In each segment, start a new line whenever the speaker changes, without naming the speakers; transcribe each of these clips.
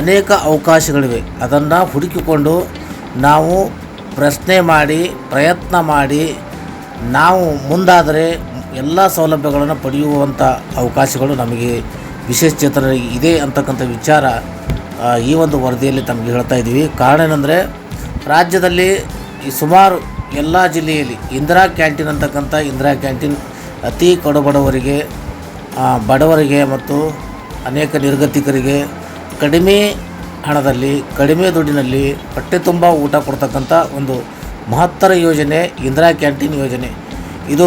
ಅನೇಕ ಅವಕಾಶಗಳಿವೆ. ಅದನ್ನು ಹುಡುಕಿಕೊಂಡು ನಾವು ಪ್ರಶ್ನೆ ಮಾಡಿ, ಪ್ರಯತ್ನ ಮಾಡಿ, ನಾವು ಮುಂದಾದರೆ ಎಲ್ಲ ಸೌಲಭ್ಯಗಳನ್ನು ಪಡೆಯುವಂಥ ಅವಕಾಶಗಳು ನಮಗೆ ವಿಶೇಷ ಚೇತನರಿಗೆ ಇದೆ ಅಂತಕ್ಕಂಥ ವಿಚಾರ ಈ ಒಂದು ವರದಿಯಲ್ಲಿ ತಮಗೆ ಹೇಳ್ತಾ ಇದ್ದೀವಿ. ಕಾರಣ ಏನಂದರೆ, ರಾಜ್ಯದಲ್ಲಿ ಸುಮಾರು ಎಲ್ಲ ಜಿಲ್ಲೆಯಲ್ಲಿ ಇಂದಿರಾ ಕ್ಯಾಂಟೀನ್ ಅಂತಕ್ಕಂಥ ಇಂದಿರಾ ಕ್ಯಾಂಟೀನ್ ಅತಿ ಕಡುಬಡವರಿಗೆ ಬಡವರಿಗೆ ಮತ್ತು ಅನೇಕ ನಿರ್ಗತಿಕರಿಗೆ ಕಡಿಮೆ ಹಣದಲ್ಲಿ, ಕಡಿಮೆ ದುಡ್ಡಿನಲ್ಲಿ ಹೊಟ್ಟೆ ತುಂಬ ಊಟ ಕೊಡ್ತಕ್ಕಂಥ ಒಂದು ಮಹತ್ತರ ಯೋಜನೆ, ಇಂದಿರಾ ಕ್ಯಾಂಟೀನ್ ಯೋಜನೆ. ಇದು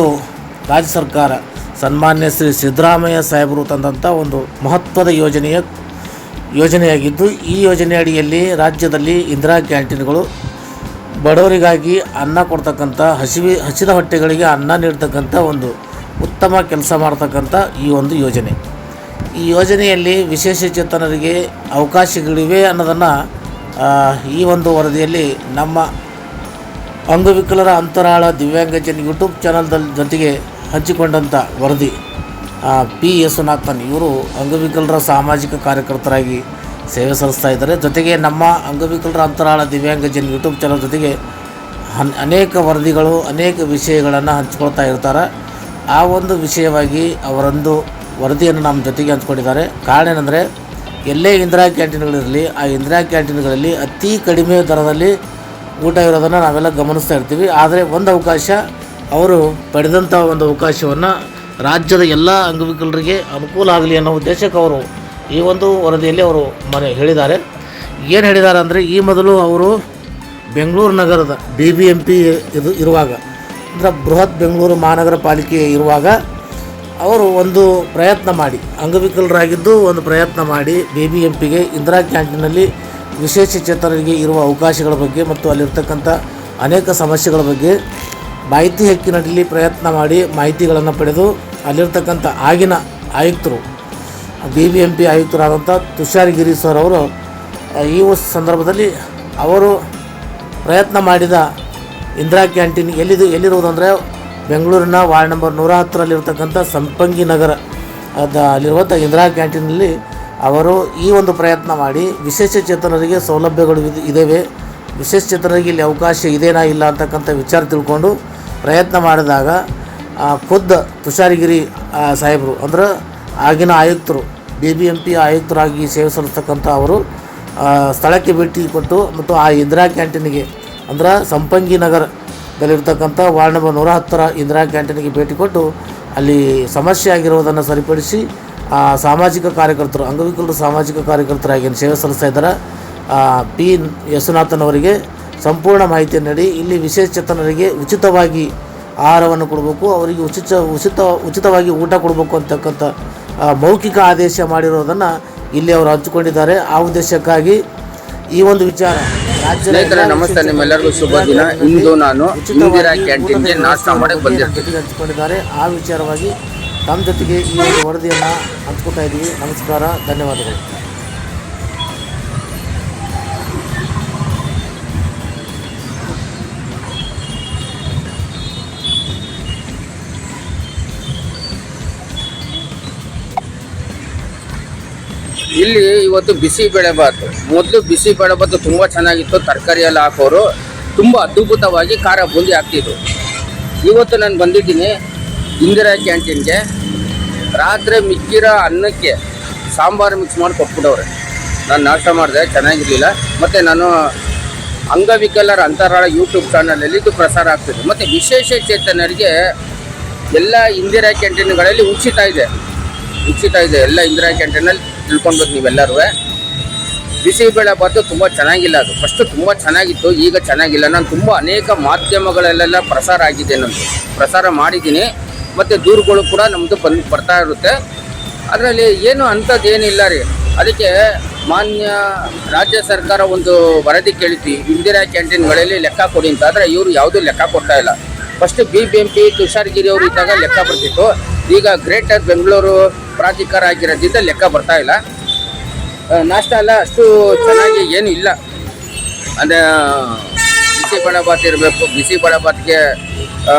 ರಾಜ್ಯ ಸರ್ಕಾರ, ಸನ್ಮಾನ್ಯ ಶ್ರೀ ಸಿದ್ದರಾಮಯ್ಯ ಸಾಹೇಬರು ತಂದಂಥ ಒಂದು ಮಹತ್ವದ ಯೋಜನೆಯ, ಯೋಜನೆಯಾಗಿದ್ದು, ಈ ಯೋಜನೆ ಅಡಿಯಲ್ಲಿ ರಾಜ್ಯದಲ್ಲಿ ಇಂದಿರಾ ಕ್ಯಾಂಟೀನ್ಗಳು ಬಡವರಿಗಾಗಿ ಅನ್ನ ಕೊಡ್ತಕ್ಕಂಥ ಹಸಿವಿ, ಹಸಿದ ಹೊಟ್ಟೆಗಳಿಗೆ ಅನ್ನ ನೀಡ್ತಕ್ಕಂಥ ಒಂದು ಉತ್ತಮ ಕೆಲಸ ಮಾಡ್ತಕ್ಕಂಥ ಈ ಒಂದು ಯೋಜನೆ. ಈ ಯೋಜನೆಯಲ್ಲಿ ವಿಶೇಷ ಚೇತನರಿಗೆ ಅವಕಾಶಗಳಿವೆ ಅನ್ನೋದನ್ನು ಈ ಒಂದು ವರದಿಯಲ್ಲಿ ನಮ್ಮ ಅಂಗವಿಕಲರ ಅಂತರಾಳ ದಿವ್ಯಾಂಗಜನ್ ಯೂಟ್ಯೂಬ್ ಚಾನಲ್ದಲ್ಲಿ ಜೊತೆಗೆ ಹಂಚಿಕೊಂಡಂಥ ವರದಿ. ಪಿ. ಯೇಸುನಾಥನ್ ಇವರು ಅಂಗವಿಕಲರ ಸಾಮಾಜಿಕ ಕಾರ್ಯಕರ್ತರಾಗಿ ಸೇವೆ ಸಲ್ಲಿಸ್ತಾ ಇದ್ದಾರೆ. ಜೊತೆಗೆ ನಮ್ಮ ಅಂಗವಿಕಲರ ಅಂತರಾಳ ದಿವ್ಯಾಂಗಜನ್ ಯೂಟ್ಯೂಬ್ ಚಾನಲ್ ಜೊತೆಗೆ ಹನ್, ಅನೇಕ ವರದಿಗಳು, ಅನೇಕ ವಿಷಯಗಳನ್ನು ಹಂಚ್ಕೊಳ್ತಾ ಇರ್ತಾರೆ. ಆ ಒಂದು ವಿಷಯವಾಗಿ ಅವರೊಂದು ವರದಿಯನ್ನು ನಮ್ಮ ಜೊತೆಗೆ ಹಂಚ್ಕೊಂಡಿದ್ದಾರೆ. ಕಾರಣ ಏನಂದರೆ, ಎಲ್ಲೇ ಇಂದಿರಾ ಕ್ಯಾಂಟೀನ್ಗಳಿರಲಿ, ಆ ಇಂದಿರಾ ಕ್ಯಾಂಟೀನ್ಗಳಲ್ಲಿ ಅತಿ ಕಡಿಮೆ ದರದಲ್ಲಿ ಊಟ ಇರೋದನ್ನು ನಾವೆಲ್ಲ ಗಮನಿಸ್ತಾ ಇರ್ತೀವಿ. ಆದರೆ ಒಂದು ಅವಕಾಶ, ಅವರು ಪಡೆದಂಥ ಒಂದು ಅವಕಾಶವನ್ನು ರಾಜ್ಯದ ಎಲ್ಲ ಅಂಗವಿಕಲರಿಗೆ ಅನುಕೂಲ ಆಗಲಿ ಅನ್ನೋ ಉದ್ದೇಶಕ್ಕೆ ಅವರು ಈ ಒಂದು ವರದಿಯಲ್ಲಿ ಅವರು ಮನೆ ಹೇಳಿದ್ದಾರೆ. ಏನು ಹೇಳಿದ್ದಾರೆ ಅಂದರೆ, ಈ ಮೊದಲು ಅವರು ಬೆಂಗಳೂರು ನಗರದ ಬಿ ಬಿ ಎಂ ಪಿ ಇದು ಇರುವಾಗ, ಅಂದರೆ ಬೃಹತ್ ಬೆಂಗಳೂರು ಮಹಾನಗರ ಪಾಲಿಕೆ ಇರುವಾಗ ಅವರು ಒಂದು ಪ್ರಯತ್ನ ಮಾಡಿ, ಅಂಗವಿಕಲರಾಗಿದ್ದು ಒಂದು ಪ್ರಯತ್ನ ಮಾಡಿ ಬಿ ಬಿ ಎಂ ಪಿಗೆ ಇಂದಿರಾ ಕ್ಯಾಂಟೀನಲ್ಲಿ ವಿಶೇಷ ಚೇತನರಿಗೆ ಇರುವ ಅವಕಾಶಗಳ ಬಗ್ಗೆ ಮತ್ತು ಅಲ್ಲಿರ್ತಕ್ಕಂಥ ಅನೇಕ ಸಮಸ್ಯೆಗಳ ಬಗ್ಗೆ ಮಾಹಿತಿ ಹಕ್ಕಿನಲ್ಲಿ ಪ್ರಯತ್ನ ಮಾಡಿ ಮಾಹಿತಿಗಳನ್ನು ಪಡೆದು ಅಲ್ಲಿರ್ತಕ್ಕಂಥ ಆಗಿನ ಆಯುಕ್ತರು ಬಿ ಬಿ ಎಂ ಪಿ ಆಯುಕ್ತರಾದಂಥ ತುಷಾರ್ ಗಿರಿ ಸರ್ ಅವರು ಈ ಸಂದರ್ಭದಲ್ಲಿ ಅವರು ಪ್ರಯತ್ನ ಮಾಡಿದ ಇಂದಿರಾ ಕ್ಯಾಂಟೀನ್ ಎಲ್ಲಿದು ಎಲ್ಲಿರುವುದಂದರೆ ಬೆಂಗಳೂರಿನ ವಾರ್ಡ್ ನಂಬರ್ ನೂರ ಹತ್ತರಲ್ಲಿರ್ತಕ್ಕಂಥ ಸಂಪಂಗಿ ನಗರ, ಅದ ಅಲ್ಲಿರುವಂಥ ಇಂದಿರಾ ಕ್ಯಾಂಟೀನಲ್ಲಿ ಅವರು ಈ ಒಂದು ಪ್ರಯತ್ನ ಮಾಡಿ ವಿಶೇಷ ಚೇತನರಿಗೆ ಸೌಲಭ್ಯಗಳು ಇದ್- ಇದ್ದಾವೆ ವಿಶೇಷ ಚೇತನರಿಗೆ ಇಲ್ಲಿ ಅವಕಾಶ ಇದೇನಾ ಇಲ್ಲ ಅಂತಕ್ಕಂಥ ವಿಚಾರ ತಿಳ್ಕೊಂಡು ಪ್ರಯತ್ನ ಮಾಡಿದಾಗ ಖುದ್ದು ತುಷಾರಿಗಿರಿ ಸಾಹೇಬರು ಅಂದ್ರೆ ಆಗಿನ ಆಯುಕ್ತರು ಬಿ ಬಿ ಎಂ ಪಿ ಆಯುಕ್ತರಾಗಿ ಸೇವೆ ಸಲ್ಲಿಸ್ತಕ್ಕಂಥ ಅವರು ಸ್ಥಳಕ್ಕೆ ಭೇಟಿ ಕೊಟ್ಟು ಮತ್ತು ಆ ಇಂದಿರಾ ಕ್ಯಾಂಟೀನಿಗೆ ಅಂದ್ರೆ ಸಂಪಂಗಿ ನಗರದಲ್ಲಿರ್ತಕ್ಕಂಥ ವಾರ್ಡ್ ನಂಬರ್ ನೂರ ಹತ್ತರ ಇಂದಿರಾ ಕ್ಯಾಂಟೀನಿಗೆ ಭೇಟಿ ಕೊಟ್ಟು ಅಲ್ಲಿ ಸಮಸ್ಯೆ ಆಗಿರುವುದನ್ನು ಸರಿಪಡಿಸಿ ಸಾಮಾಜಿಕ ಕಾರ್ಯಕರ್ತರು, ಅಂಗವಿಕಲರು ಸಾಮಾಜಿಕ ಕಾರ್ಯಕರ್ತರಾಗಿ ಸೇವೆ ಸಲ್ಲಿಸ್ತಾ ಇದ್ದಾರೆ ಪಿ ಯಶುನಾಥನ್ ಅವರಿಗೆ ಸಂಪೂರ್ಣ ಮಾಹಿತಿ ನೀಡಿ, ಇಲ್ಲಿ ವಿಶೇಷ ಚೇತನರಿಗೆ ಉಚಿತವಾಗಿ ಆಹಾರವನ್ನು ಕೊಡಬೇಕು, ಅವರಿಗೆ ಉಚಿತ ಉಚಿತ, ಉಚಿತವಾಗಿ ಊಟ ಕೊಡಬೇಕು ಅಂತಕ್ಕಂಥ ಮೌಖಿಕ ಆದೇಶ ಮಾಡಿರೋದನ್ನು ಇಲ್ಲಿ ಅವರು ಹಂಚಿಕೊಂಡಿದ್ದಾರೆ. ಆ ಉದ್ದೇಶಕ್ಕಾಗಿ ಈ ಒಂದು ವಿಚಾರ
ಸ್ನೇಹಿತರೆ ನಮಸ್ತೆ. ನಿಮ್ಮೆಲ್ಲರಿಗೂ ಶುಭ ದಿನ. ಇಂದು ನಾನು ಇಂದಿರಾ ಕ್ಯಾಂಟೀನ್ಗೆ ನಾಷ್ಟ ಮಾಡಕ್ಕೆ ಬಂದಿರ್ತೀನಿ.
ಹಂಚಿಕೊಂಡಿದ್ದಾರೆ. ಆ ವಿಚಾರವಾಗಿ ತಮ್ಮ ಜೊತೆಗೆ ಈ ಒಂದು ವರದಿಯನ್ನು ಹಂಚ್ಕೊತಾ ಇದ್ದೀವಿ. ನಮಸ್ಕಾರ. ಧನ್ಯವಾದಗಳು.
ಇಲ್ಲಿ ಇವತ್ತು ಬಿಸಿ ಬೇಳೆಬಾತು ಮೊದಲು ಬಿಸಿ ಬೇಳೆಬಾತು ತುಂಬ ಚೆನ್ನಾಗಿತ್ತು, ತರಕಾರಿ ಎಲ್ಲ ಹಾಕೋರು. ತುಂಬ ಅದ್ಭುತವಾಗಿ ಖಾರ ಬೂಂದಿ ಹಾಕ್ತಿದ್ರು. ಇವತ್ತು ನಾನು ಬಂದಿದ್ದೀನಿ ಇಂದಿರಾ ಕ್ಯಾಂಟೀನ್ಗೆ ರಾತ್ರಿ ಮಿಕ್ಕಿರೋ ಅನ್ನಕ್ಕೆ ಸಾಂಬಾರು ಮಿಕ್ಸ್ ಮಾಡಿ ಕೊಟ್ಬಿಟ್ಟವ್ರೆ. ನಾನು ನಾಷ್ಟ ಮಾಡಿದೆ, ಚೆನ್ನಾಗಿರಲಿಲ್ಲ. ಮತ್ತು ನಾನು ಅಂಗವಿಕಲರ ಅಂತರಾಳ ಯೂಟ್ಯೂಬ್ ಚಾನಲಲ್ಲಿ ಇದು ಪ್ರಸಾರ ಆಗ್ತಿದೆ. ಮತ್ತು ವಿಶೇಷ ಚೇತನರಿಗೆ ಎಲ್ಲ ಇಂದಿರಾ ಕ್ಯಾಂಟೀನ್ಗಳಲ್ಲಿ ಉಚಿತ ಇದೆ. ಉಚಿತ ಇದೆ ಎಲ್ಲ ಇಂದಿರಾ ಕ್ಯಾಂಟೀನಲ್ಲಿ ತಿಳ್ಕೊಬೇಕು ನೀವೆಲ್ಲರೂ. ಬಿಸಿಬೇಳೆ ಬಾತು ತುಂಬ ಚೆನ್ನಾಗಿಲ್ಲ ಅದು. ಫಸ್ಟು ತುಂಬ ಚೆನ್ನಾಗಿತ್ತು, ಈಗ ಚೆನ್ನಾಗಿಲ್ಲ. ನಾನು ತುಂಬ ಅನೇಕ ಮಾಧ್ಯಮಗಳಲ್ಲೆಲ್ಲ ಪ್ರಸಾರ ಆಗಿದೆ ನಮ್ಮದು ಪ್ರಸಾರ ಮಾಡಿದ್ದೀನಿ. ಮತ್ತು ದೂರುಗಳು ಕೂಡ ನಮ್ಮದು ಬಂದು ಬರ್ತಾ ಇರುತ್ತೆ. ಅದರಲ್ಲಿ ಏನು ಅಂಥದ್ದೇನಿಲ್ಲ ರೀ. ಅದಕ್ಕೆ ಮಾನ್ಯ ರಾಜ್ಯ ಸರ್ಕಾರ ಒಂದು ವರದಿ ಕೇಳಿದ್ವಿ. ಇಂದಿರಾ ಕ್ಯಾಂಟೀನ್ಗಳಲ್ಲಿ ಲೆಕ್ಕ ಕೊಡಿ ಅಂತ. ಆದರೆ ಇವರು ಯಾವುದೂ ಲೆಕ್ಕ ಕೊಡ್ತಾ ಇಲ್ಲ. First B B M P Tushar Giri ಅವರು ಇದ್ದಾಗ ಲೆಕ್ಕ ಬರ್ತಿತ್ತು. ಈಗ ಗ್ರೇಟರ್ ಬೆಂಗಳೂರು ಪ್ರಾಧಿಕಾರ ಆಗಿರೋದ್ರಿಂದ ಲೆಕ್ಕ ಬರ್ತಾ ಇಲ್ಲ. ನಾಷ್ಟ ಎಲ್ಲ ಅಷ್ಟು ಚೆನ್ನಾಗಿ ಏನು ಇಲ್ಲ. ಅಂದರೆ ಬಿಸಿ ಭಾತ್ ಇರಬೇಕು ಬಿಸಿ ಬೇಳೆಭಾತ್ಗೆ ಆ,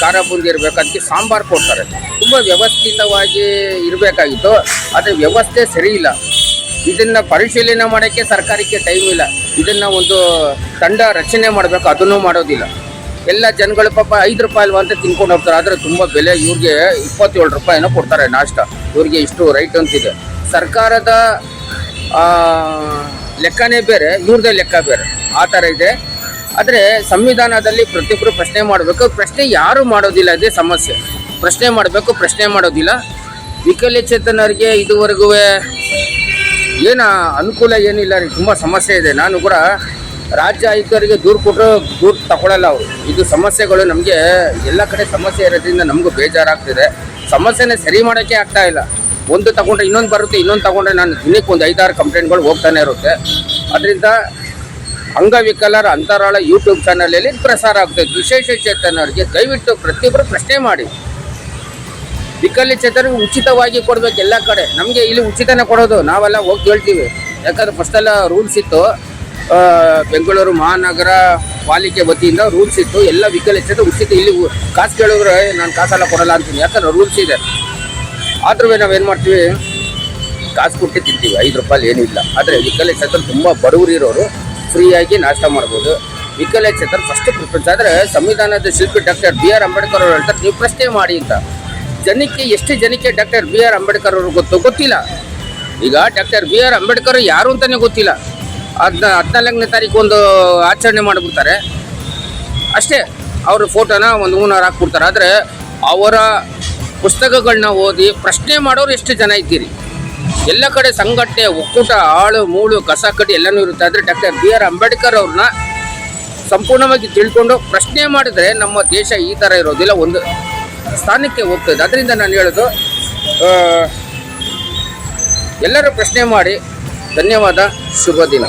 ಖಾರ ಬೂಂದಿ ಇರಬೇಕು ಅದಕ್ಕೆ ಸಾಂಬಾರು ಕೊಡ್ತಾರೆ. ತುಂಬ ವ್ಯವಸ್ಥಿತವಾಗಿ ಇರಬೇಕಾಗಿತ್ತು ಆದರೆ ವ್ಯವಸ್ಥೆ ಸರಿ ಇಲ್ಲ. ಇದನ್ನು ಪರಿಶೀಲನೆ ಮಾಡೋಕ್ಕೆ ಸರ್ಕಾರಕ್ಕೆ ಟೈಮ್ ಇಲ್ಲ. ಇದನ್ನು ಒಂದು ತಂಡ ರಚನೆ ಮಾಡಬೇಕು ಅದನ್ನು ಮಾಡೋದಿಲ್ಲ. ಎಲ್ಲ ಜನಗಳು ಪಾಪ ಐದು ರೂಪಾಯಿ ಅಲ್ವಾ ಅಂತ ತಿನ್ಕೊಂಡು ಹೋಗ್ತಾರೆ. ಆದರೆ ತುಂಬ ಬೆಲೆ ಇವ್ರಿಗೆ ಇಪ್ಪತ್ತೇಳು ರೂಪಾಯಿನೋ ಕೊಡ್ತಾರೆ ನಾಷ್ಟ. ಇವ್ರಿಗೆ ಇಷ್ಟು ರೈಟ್ ಅಂತಿದೆ. ಸರ್ಕಾರದ ಲೆಕ್ಕನೇ ಬೇರೆ, ಇವ್ರದೇ ಲೆಕ್ಕ ಬೇರೆ. ಆ ಥರ ಇದೆ. ಆದರೆ ಸಂವಿಧಾನದಲ್ಲಿ ಪ್ರತಿಯೊಬ್ಬರು ಪ್ರಶ್ನೆ ಮಾಡಬೇಕು. ಪ್ರಶ್ನೆ ಯಾರು ಮಾಡೋದಿಲ್ಲ ಅದೇ ಸಮಸ್ಯೆ. ಪ್ರಶ್ನೆ ಮಾಡಬೇಕು, ಪ್ರಶ್ನೆ ಮಾಡೋದಿಲ್ಲ. ವಿಕಲಚೇತನರಿಗೆ ಇದುವರೆಗೂ ಏನು ಅನುಕೂಲ ಏನಿಲ್ಲ ರೀ, ತುಂಬ ಸಮಸ್ಯೆ ಇದೆ. ನಾನು ಕೂಡ ರಾಜ್ಯ ಆಯುಕ್ತರಿಗೆ ದೂರು ಕೊಟ್ಟರು ದೂರು ತಗೊಳ್ಳಲ್ಲ ಅವರು. ಇದು ಸಮಸ್ಯೆಗಳು ನಮಗೆ ಎಲ್ಲ ಕಡೆ ಸಮಸ್ಯೆ ಇರೋದ್ರಿಂದ ನಮಗೂ ಬೇಜಾರಾಗ್ತಿದೆ. ಸಮಸ್ಯೆನೇ ಸರಿ ಮಾಡೋಕ್ಕೆ ಆಗ್ತಾ ಇಲ್ಲ. ಒಂದು ತಗೊಂಡ್ರೆ ಇನ್ನೊಂದು ಬರುತ್ತೆ, ಇನ್ನೊಂದು ತಗೊಂಡ್ರೆ ನಾನು ದಿನಕ್ಕೆ ಒಂದು ಐದಾರು ಕಂಪ್ಲೇಂಟ್ಗಳು ಹೋಗ್ತಾನೆ ಇರುತ್ತೆ. ಅದರಿಂದ ಅಂಗವಿಕಲರ ಅಂತರಾಳ ಯೂಟ್ಯೂಬ್ ಚಾನಲಲ್ಲಿ ಪ್ರಸಾರ ಆಗ್ತದೆ ವಿಶೇಷ ಚೇತನವರಿಗೆ ದಯವಿಟ್ಟು ಪ್ರತಿಯೊಬ್ಬರು ಪ್ರಶ್ನೆ ಮಾಡಿ. ಚೇತನ ಉಚಿತವಾಗಿ ಕೊಡಬೇಕು ಎಲ್ಲ ಕಡೆ. ನಮಗೆ ಇಲ್ಲಿ ಉಚಿತನೇ ಕೊಡೋದು, ನಾವೆಲ್ಲ ಹೋಗಿ ಹೇಳ್ತೀವಿ ಯಾಕಂದ್ರೆ ಫಸ್ಟೆಲ್ಲ ರೂಲ್ಸ್ ಇತ್ತು. ಬೆಂಗಳೂರು ಮಹಾನಗರ ಪಾಲಿಕೆ ವತಿಯಿಂದ ರೂಲ್ಸ್ ಇತ್ತು ಎಲ್ಲ ವಿಕಲಚೇತ ಉಚಿತ ಇಲ್ಲಿ ಕಾಸು ಕೇಳಿದ್ರೆ ನಾನು ಕಾಸೆಲ್ಲ ಕೊಡಲ್ಲ ಅಂತೀನಿ. ಯಾಕಂದ್ರೆ ರೂಲ್ಸ್ ಇದೆ. ಆದ್ರೂ ನಾವೇನು ಮಾಡ್ತೀವಿ? ಕಾಸು ಕೊಟ್ಟು ತಿಂತೀವಿ. ಐದು ರೂಪಾಯಿ ಏನಿಲ್ಲ ಆದರೆ ವಿಕಲಚೇತನ ತುಂಬ ಬಡವರು ಇರೋರು ಫ್ರೀಯಾಗಿ ನಾಷ್ಟ ಮಾಡ್ಬೋದು. ವಿಕಲಚೇತನ ಫಸ್ಟ್ ಪ್ರಿಫರೆನ್ಸ್ ಆದರೆ ಸಂವಿಧಾನದ ಶಿಲ್ಪಿ ಡಾಕ್ಟರ್ ಬಿ ಆರ್ ಅಂಬೇಡ್ಕರ್ ಅವರು ಹೇಳ್ತಾರೆ, ನೀವು ಪ್ರಶ್ನೆ ಮಾಡಿ ಅಂತ. ಜನಕ್ಕೆ ಎಷ್ಟು ಜನಕ್ಕೆ ಡಾಕ್ಟರ್ ಬಿ ಆರ್ ಅಂಬೇಡ್ಕರ್ ಅವರು ಗೊತ್ತು ಗೊತ್ತಿಲ್ಲ. ಈಗ ಡಾಕ್ಟರ್ ಬಿ ಆರ್ ಅಂಬೇಡ್ಕರ್ ಯಾರು ಅಂತಲೇ ಗೊತ್ತಿಲ್ಲ. ಅದನ್ನ ಹದಿನಾಲ್ಕನೇ ತಾರೀಕು ಒಂದು ಆಚರಣೆ ಮಾಡಿಬಿಡ್ತಾರೆ. ಅಷ್ಟೇ, ಅವ್ರ ಫೋಟೋನ ಒಂದು ಹೂನಾರ ಹಾಕ್ಬಿಡ್ತಾರೆ. ಆದರೆ, ಅವರ ಪುಸ್ತಕಗಳನ್ನ ಓದಿ ಪ್ರಶ್ನೆ ಮಾಡೋರು ಎಷ್ಟು ಜನ ಇದ್ದೀರಿ? ಎಲ್ಲ ಕಡೆ ಸಂಘಟನೆ, ಒಕ್ಕೂಟ, ಆಳು, ಮೂಳು, ಕಸ ಕಡ್ಡಿ ಎಲ್ಲನೂ ಇರುತ್ತೆ. ಆದರೆ ಡಾಕ್ಟರ್ ಬಿ ಆರ್ ಅಂಬೇಡ್ಕರ್ ಅವ್ರನ್ನ ಸಂಪೂರ್ಣವಾಗಿ ತಿಳ್ಕೊಂಡು ಪ್ರಶ್ನೆ ಮಾಡಿದ್ರೆ ನಮ್ಮ ದೇಶ ಈ ಥರ ಇರೋದಿಲ್ಲ, ಒಂದು ಸ್ಥಾನಕ್ಕೆ ಹೋಗ್ತದೆ. ಅದರಿಂದ ನಾನು ಹೇಳೋದು ಎಲ್ಲರೂ ಪ್ರಶ್ನೆ ಮಾಡಿ ಧನ್ಯವಾದ ಶುಭ ದಿನ.